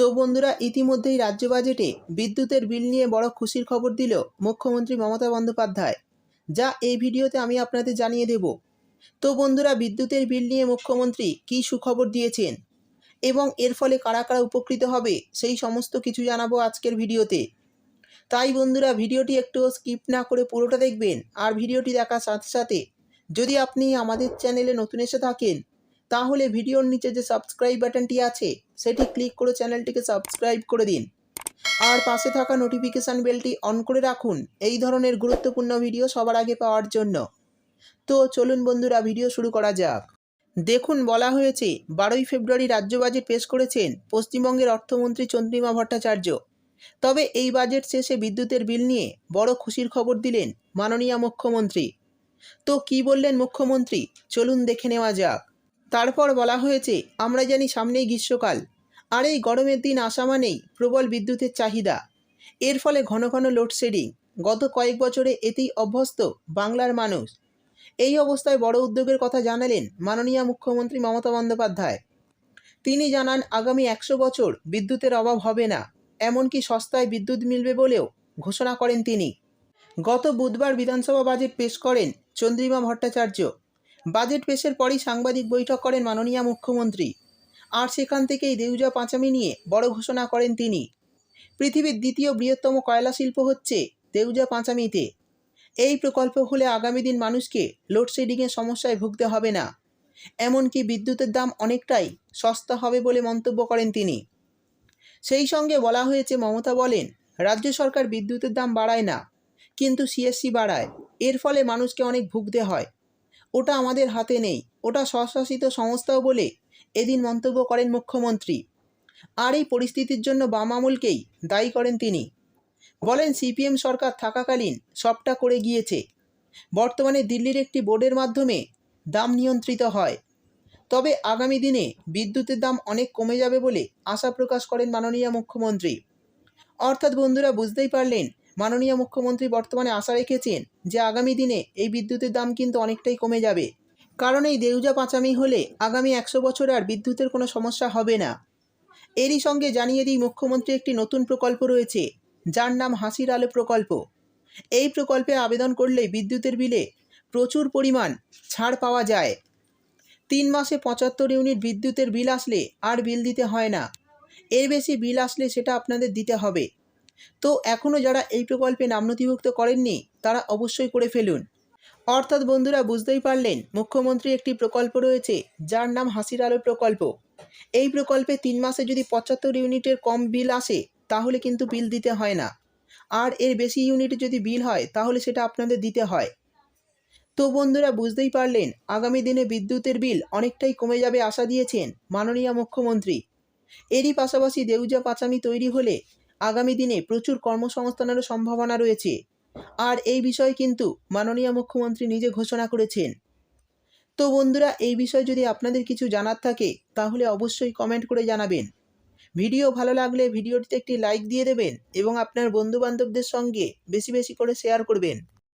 তো বন্ধুরা, ইতিমধ্যেই রাজ্য বাজেটে বিদ্যুতের বিল নিয়ে বড় খুশির খবর দিল মুখ্যমন্ত্রী মমতা বন্দ্যোপাধ্যায়, যা এই ভিডিওতে আমি আপনাদের জানিয়ে দেব। তো বন্ধুরা, বিদ্যুতের বিল নিয়ে মুখ্যমন্ত্রী কী সুখবর দিয়েছেন এবং এর ফলে কারা কারা উপকৃত হবে, সেই সমস্ত কিছু জানাব আজকের ভিডিওতে। তাই বন্ধুরা, ভিডিওটি একটু স্কিপ না করে পুরোটা দেখবেন, আর ভিডিওটি দেখার সাথে সাথে যদি আপনি আমাদের চ্যানেলে নতুন এসে থাকেন তাহলে ভিডিওর নিচে যে সাবস্ক্রাইব বাটনটি আছে, সেটি ক্লিক করে চ্যানেলটিকে সাবস্ক্রাইব করে দিন। আর পাশে থাকা নোটিফিকেশান বেলটি অন করে রাখুন, এই ধরনের গুরুত্বপূর্ণ ভিডিও সবার আগে পাওয়ার জন্য। তো চলুন বন্ধুরা ভিডিও শুরু করা যাক। দেখুন, বলা হয়েছে, বারোই ফেব্রুয়ারি রাজ্য বাজেট পেশ করেছেন পশ্চিমবঙ্গের অর্থমন্ত্রী চন্দ্রিমা ভট্টাচার্য। তবে এই বাজেট শেষে বিদ্যুতের বিল নিয়ে বড় খুশির খবর দিলেন মাননীয় মুখ্যমন্ত্রী। তো কি বললেন মুখ্যমন্ত্রী? চলুন দেখে নেওয়া যাক। তারপর বলা হয়েছে, আমরা জানি সামনেই গ্রীষ্মকাল। আর এই গরমের দিন আসা মানেই প্রবল বিদ্যুতের চাহিদা। এর ফলে ঘন ঘন লোডশেডিং। গত কয়েক বছরে এতেই অভ্যস্ত বাংলার মানুষ। এই অবস্থায় বড় উদ্যোগের কথা জানালেন মাননীয় মুখ্যমন্ত্রী মমতা বন্দ্যোপাধ্যায়। তিনি জানান, আগামী একশো বছর বিদ্যুতের অভাব হবে না। এমনকি সস্তায় বিদ্যুৎ মিলবে বলেও ঘোষণা করেন তিনি। গত বুধবার বিধানসভা বাজেট পেশ করেন চন্দ্রিমা ভট্টাচার্য। বাজেট পেশের পরই সাংবাদিক বৈঠক করেন মাননীয় মুখ্যমন্ত্রী। আর সেখান থেকেই দেউজা পাঁচামি নিয়ে বড় ঘোষণা করেন তিনি। পৃথিবীর দ্বিতীয় বৃহত্তম কয়লা শিল্প হচ্ছে দেউজা পাঁচামিতে। এই প্রকল্প হলে আগামী দিন মানুষকে লোডশেডিংয়ের সমস্যায় ভুগতে হবে না। এমনকি বিদ্যুতের দাম অনেকটাই সস্তা হবে বলে মন্তব্য করেন তিনি। সেই সঙ্গে বলা হয়েছে, মমতা বলেন, রাজ্য সরকার বিদ্যুতের দাম বাড়ায় না, কিন্তু সিএসসি বাড়ায়। এর ফলে মানুষকে অনেক ভুগতে হয়। ওটা আমাদের হাতে নেই। ওটা স্বশাসিত সংস্থাও বলে এদিন মন্তব্য করেন মুখ্যমন্ত্রী। আর এই পরিস্থিতির জন্য বাম আমলকেই দায়ী করেন তিনি। বলেন, সিপিএম সরকার থাকাকালীন সবটা করে গিয়েছে। বর্তমানে দিল্লির একটি বোর্ডের মাধ্যমে দাম নিয়ন্ত্রিত হয়। তবে আগামী দিনে বিদ্যুতের দাম অনেক কমে যাবে বলে আশা প্রকাশ করেন মাননীয় মুখ্যমন্ত্রী। অর্থাৎ বন্ধুরা, বুঝতেই পারলেন মাননীয় মুখ্যমন্ত্রী বর্তমানে আশা রেখেছেন যে আগামী দিনে এই বিদ্যুতের দাম কিন্তু অনেকটাই কমে যাবে। কারণ এই দেউজা পাঁচামি হলে আগামী একশো বছর আর বিদ্যুতের কোনো সমস্যা হবে না। এরই সঙ্গে জানিয়ে দিই মুখ্যমন্ত্রী একটি নতুন প্রকল্প রয়েছে, যার নাম হাসির আলো প্রকল্প। এই প্রকল্পে আবেদন করলে বিদ্যুতের বিলে প্রচুর পরিমাণ ছাড় পাওয়া যায়। তিন মাসে পঁচাত্তর ইউনিট বিদ্যুতের বিল আসলে আর বিল দিতে হয় না। এর বেশি বিল আসলে সেটা আপনাদের দিতে হবে। তো এখনও যারা এই প্রকল্পে নাম নথিভুক্ত করেননি, তারা অবশ্যই করে ফেলুন। অর্থাৎ বন্ধুরা, বুঝতেই পারলেন, মুখ্যমন্ত্রী একটি প্রকল্প রয়েছে, যার নাম হাসির আলো প্রকল্প। এই প্রকল্পে তিন মাসে যদি পঁচাত্তর ইউনিটের কম বিল আসে, তাহলে কিন্তু বিল দিতে হয় না। আর এর বেশি ইউনিটে যদি বিল হয়, তাহলে সেটা আপনাদের দিতে হয়। তো বন্ধুরা, বুঝতেই পারলেন, আগামী দিনে বিদ্যুতের বিল অনেকটাই কমে যাবে আশা দিয়েছেন মাননীয় মুখ্যমন্ত্রী। এরই পাশাপাশি দেউজা পাচামি তৈরি হলে আগামী দিনে প্রচুর কর্মসংস্থানেরও সম্ভাবনা রয়েছে। আর এই বিষয়ে কিন্তু মাননীয় মুখ্যমন্ত্রী নিজে ঘোষণা করেছেন। তো বন্ধুরা, এই বিষয়ে যদি আপনাদের কিছু জানার থাকে, তাহলে অবশ্যই কমেন্ট করে জানাবেন। ভিডিও ভালো লাগলে ভিডিওটিতে একটি লাইক দিয়ে দেবেন এবং আপনার বন্ধুবান্ধবদের সঙ্গে বেশি বেশি করে শেয়ার করবেন।